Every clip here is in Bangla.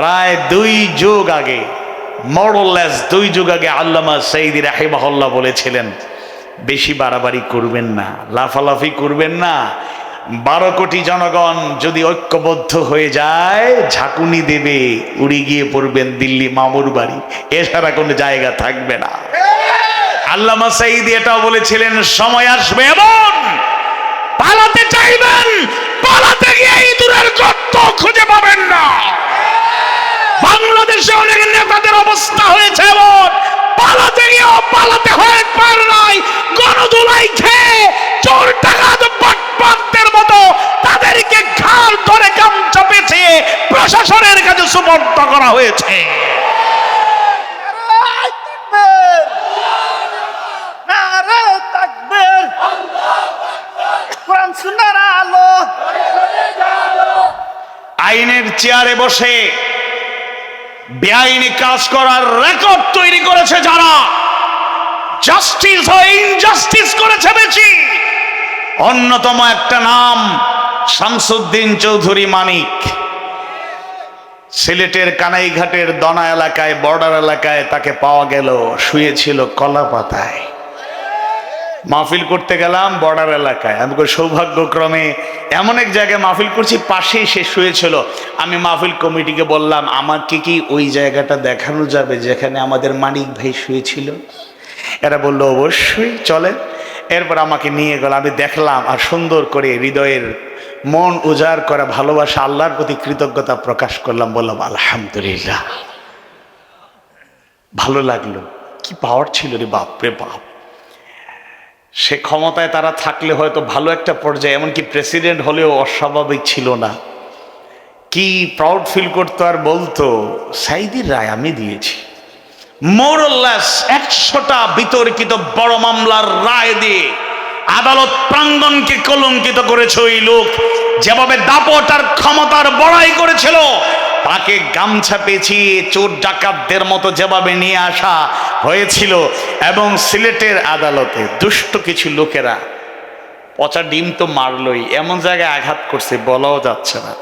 প্রায় দুই যুগ আগে মরলেস দুই যুগ আগে আল্লামা সঈদি রাহিমাহল্লা বলেছিলেন, বেশি বাড়াবাড়ি করবেন না, লাফালাফি করবেন না। বারো কোটি জনগণ যদি ঐক্যবদ্ধ হয়ে যায়, ঝাঁকুনি দেবে, উড়ি গিয়ে পড়বেন দিল্লি মামুর বাড়ি। এছাড়া কোনো জায়গা থাকবে না। আল্লামা সাইদি এটাও বলেছিলেন, সময় আসবে এমন, পালাতে চাইবেন, পালাতে গিয়ে ইঁদুরের গর্ত খুঁজে পাবেন না। বাংলাদেশে অনেক নেতাদের অবস্থা হয়েছে এমন। পালাতে গিয়েও পালাতে হয়ে পার নাই। গণদুলাই খেয়ে চোর টাকা বাটপাতদের মতো তাদেরকে ঘাড় ধরে গামছা পেঁচিয়ে প্রশাসনের কাছে সুপর্দ করা হয়েছে। আইনের চেয়ারে বসে বেআইনি কাজ করার রেকর্ড তৈরি করেছে যারা। জাস্টিস ও ইনজাস্টিস করেছে বেশি অন্যতম একটা নাম শামসুদ্দিন চৌধুরী মানিক। সিলেটের কানাইঘাটের দনা এলাকায়, বর্ডার এলাকায় তাকে পাওয়া গেল, শুয়েছিল কলা পাতায় মাহফিল করতে গেলাম বর্ডার এলাকায়। আমি সৌভাগ্যক্রমে এমন এক জায়গায় মাহফিল করছি, পাশেই শেষ হয়েছিল আমি মাহফিল কমিটিকে বললাম, আমাকে কি ওই জায়গাটা দেখানো যাবে যেখানে আমাদের মানিক ভাই শুয়েছিল? এরা বলল, অবশ্যই, চলেন। এরপর আমাকে নিয়ে গেল। আমি দেখলাম আর সুন্দর করে হৃদয়ের মন উজাড় করা ভালোবাসা, আল্লাহর প্রতি কৃতজ্ঞতা প্রকাশ করলাম, বললাম, আলহামদুলিল্লাহ। ভালো লাগল। কি পাওয়ার ছিল রে বাপরে বাপ। সে ক্ষমতায় তারা থাকলে হয়তো ভালো একটা পর্যায়ে, এমনকি প্রেসিডেন্ট হলেও অস্বাভাবিক ছিল না। কি প্রাউড ফিল করতো আর বলতো, সাইদির রায় আমি দিয়েছি। মোরল্লাস একশোটা বিতর্কিত বড় মামলার রায় দিয়ে আদালত প্রাঙ্গণকে কলঙ্কিত করেছে ওই লোক। যেভাবে দাপট আর ক্ষমতার বড়াই করেছিল তাকে গামছা পেঁচিয়ে চোর ডাকাতদের মতো যেভাবে নিয়ে আসা হয়েছিল এবং সিলেটের আদালতে দুষ্ট কিছু লোকেরা পচা ডিম তো মারলই, এমন জায়গায় আঘাত করছে, বলাও যাচ্ছে না।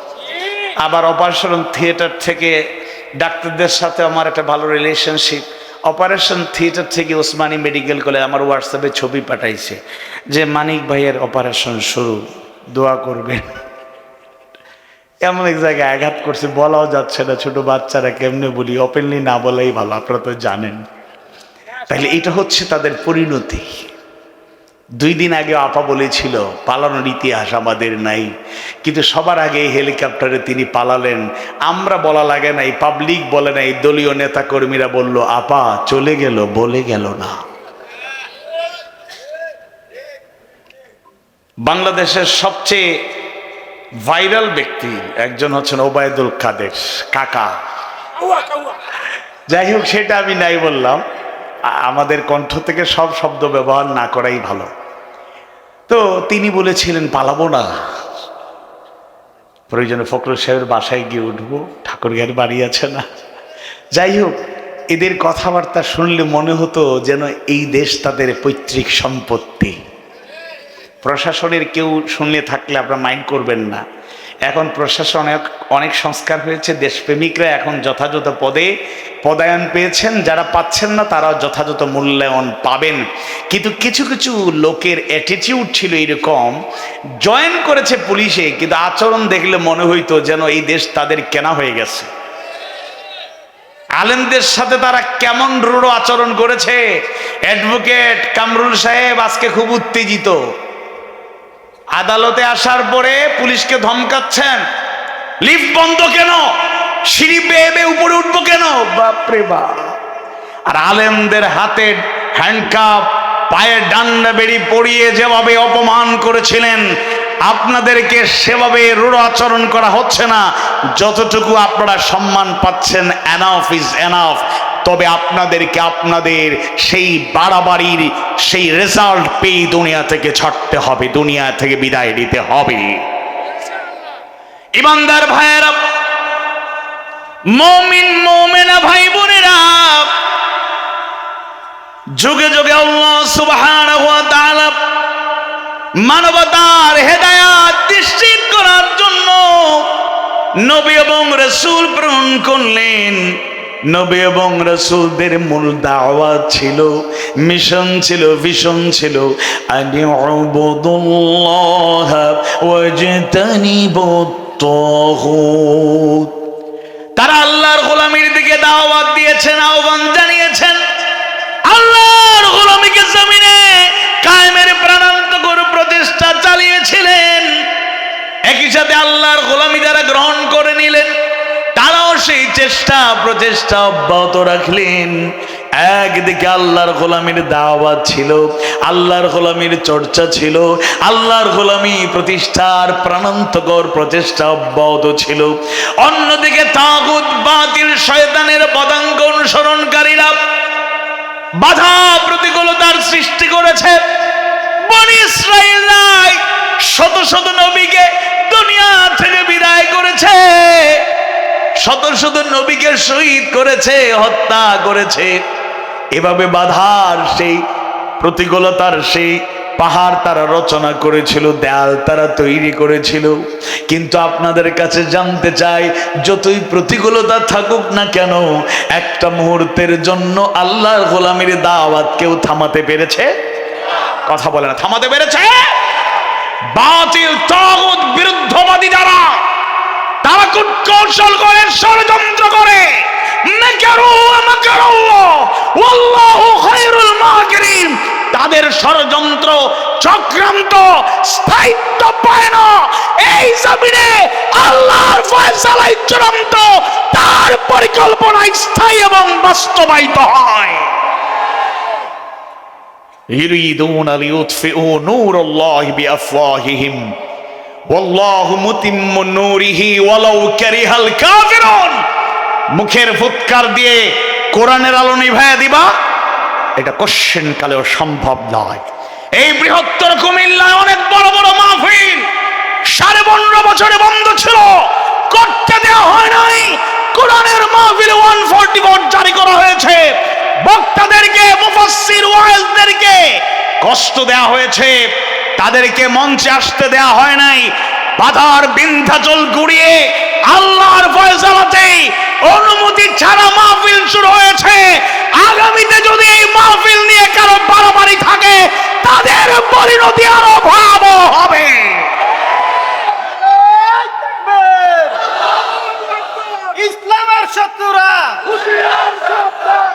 আবার অপারেশন থিয়েটার থেকে ডাক্তারদের সাথে আমার একটা ভালো রিলেশনশিপ অপারেশন থিয়েটার থেকে ওসমানী মেডিকেল কলেজ আমার হোয়াটসঅ্যাপে ছবি পাঠাইছে যে, মানিক ভাইয়ের অপারেশন শুরু, দোয়া করবেন। এমন এক জায়গায় আঘাত করছে, বলাও যাচ্ছে না, ছোট বাচ্চারা কেমনে বলি ওপেনলি না বলাই ভালো, আপনারা তো জানেন। তাহলে এটা হচ্ছে তাদের পরিণতি। দুই দিন আগে আপা বলেছিল, পালানোর ইতিহাস আমাদের নাই, কিন্তু সবার আগে হেলিকপ্টারে তিনি পালালেন। আমরা বলা লাগে নাই পাবলিক বলে নাই দলীয় নেতা কর্মীরা বলল, আপা, চলে গেল, বলে গেল না। বাংলাদেশের সবচেয়ে ভাইরাল ব্যক্তি, একজন হচ্ছেন ওবায়দুল কাদের, কাকা। যাই হোক, সেটা আমি নাই বললাম। আমাদের কণ্ঠ থেকে সব শব্দ ব্যবহার না করাই ভালো। তো তিনি বলেছিলেন, পালাবো না। প্রয়োজনে ফখরুল সাহেবের বাসায় গিয়ে উঠবো ঠাকুরগার বাড়ি আছে না। যাই হোক, এদের কথাবার্তা শুনলে মনে হতো যেন এই দেশ তাদের পৈতৃক সম্পত্তি। প্রশাসনের কেউ শুনলে থাকলে আপনারা মাইন্ড করবেন না। এখন প্রশাসন অনেক সংস্কার হয়েছে, দেশপ্রেমিকরা এখন যথাযথ পদে পদায়ন পেয়েছেন, যারা পাচ্ছেন না তারাও যথাযথ মূল্যায়ন পাবেন। কিন্তু কিছু কিছু লোকের অ্যাটিটিউড ছিল এরকম জয়েন করেছে পুলিশে, কিন্তু আচরণ দেখলে মনে হইতো যেন এই দেশ তাদের কেনা হয়ে গেছে। আলেমদের সাথে তারা কেমন রূঢ় আচরণ করেছে? অ্যাডভোকেট কামরুল সাহেব আজকে খুব উত্তেজিত। আদালতে আসার পরে পুলিশকে ধমকাচ্ছেন, লিফট বন্ধ কেন? সিঁড়ি বেয়ে বেয়ে উপরে উঠবো কেন? বাপরে বাপ। আর আলেমদের হাতে হ্যান্ডকাপ পায়ে ডান্ডা বেড়ি পরিয়ে যেভাবে অপমান করেছিলেন, আপনাদেরকে সেভাবে রূঢ় আচরণ করা হচ্ছে না। যতটুকু আপনারা সম্মান পাচ্ছেন এনাফ ইজ এনাফ তবে আপনাদেরকে আপনাদের সেই বাড়াবাড়ির সেই রেজাল্ট পেয়ে দুনিয়া থেকে ছাড়তে হবে, দুনিয়া থেকে বিদায় নিতে হবে। ইমানদার ভাইয়েরা, মমিন, মোমেনা ভাই বোনেরা যুগে যুগে আল্লাহ সুবহানাহু ওয়া তাআলা মানবতার হেদায়াত নিশ্চিত করার জন্য নবী এবং রসুল প্রেরণ করলেন। নবী এবং রসুলদের মূল দাওয়াত ছিল, মিশন ছিল ভিশন ছিল। আনি তারা আল্লাহর গোলামির দিকে দাওয়াত দিয়েছেন, আহ্বান জানিয়েছেন। আল্লাহর গোলামিকে জমিনে কায়েমের প্রাণান্তকর প্রতিষ্ঠা চালিয়েছিলেন। একই সাথে আল্লাহর গোলামি যারা গ্রহণ করে নিলেন সেই চেষ্টা, প্রচেষ্টা অব্যাহত রাখলেন। একদিকে আল্লাহর গোলামির দাওয়াত ছিল, আল্লাহর গোলামির চর্চা ছিল, আল্লাহর গোলামি প্রতিষ্ঠার প্রাণান্তকর প্রচেষ্টা অব্যাহত ছিল। অন্যদিকে তাগুত, বাতিল, শয়তানের পদাঙ্ক অনুসরণকারীরা বাধা প্রতিকূলতার সৃষ্টি করেছে। বনি ইসরায়েলরাই শত শত নবীকে দুনিয়া থেকে বিদায় করেছে। শত শত নবীকে শহীদ করেছে, হত্যা করেছে। এভাবে বাধার সেই প্রতিকূলতার সেই পাহাড় তারা রচনা করেছিল, দেয়াল তারা তৈরি করেছিল। কিন্তু আপনাদের কাছে জানতে চাই, যতই প্রতিকূলতা থাকুক না কেন, একটা মুহূর্তের জন্য আল্লাহর গোলামির দাওয়াত কেউ থামাতে পেরেছে? কথা বলে না, থামাতে পেরেছে? বাতিল তাগুত বিরুদ্ধবাদী যারা তারা কৌশল করে ষড়যন্ত্র করে মাকারু ওয়া মাকারাল্লাহ ওয়াল্লাহু খায়রুল মাকিরিন তাদের ষড়যন্ত্র চক্রান্ত স্থায়িত্ব পায় না এই জমিনে আল্লাহর ফয়সালাই চূড়ান্ত তার পরিকল্পনা স্থায়ী এবং বাস্তবায়িত হয় يريدون ليطفئوا نور الله بأفواههم মুখের ফুৎকার দিয়ে কোরআনের আলো নিভায়া দিবা। এটা কোশ্চেন কালেও সম্ভব নয়। এই বৃহত্তর কুমিল্লায় অনেক বড় বড় মাহফিল, সাড়ে পনেরো বছরে বন্ধ ছিল। করতে দেওয়া হয় নাই। কোরআনের মাহফিল ওয়ান ফোরটি জারি করা হয়েছে। বক্তাদেরকে, মুফাসসির ওয়াইজদেরকে কষ্ট দেওয়া হয়েছে। তাদেরকে মঞ্চে আসতে দেওয়া হয় নাই। বাধার বিন্ধ্যাচল গুড়িয়ে আল্লাহর ফয়সালাতেই অনুমতি ছাড়া মাহফিল শুরু হয়েছে। আগামীতে যদি এই মাহফিল নিয়ে কারও বাড়াবাড়ি থাকে, তাদের পরিণতি আরও ভয়াবহ হবে। ইসলামের শত্রুরা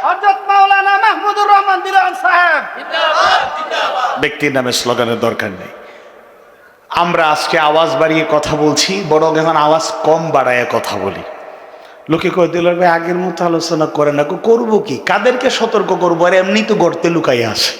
হজরত মাওলানা মাহমুদুর রহমান দিলান সাহেব। ব্যক্তির নামে স্লোগানের দরকার নেই। আমরা আজকে আওয়াজ বাড়িয়ে কথা বলছি, বরং এখন আওয়াজ কম বাড়ায় কথা বলি। লোকে কয়ে দিল ভাই, আগের মতো আলোচনা করে না করব কি? কাদেরকে সতর্ক করব? আর এমনি তো গর্তে লুকাই আসে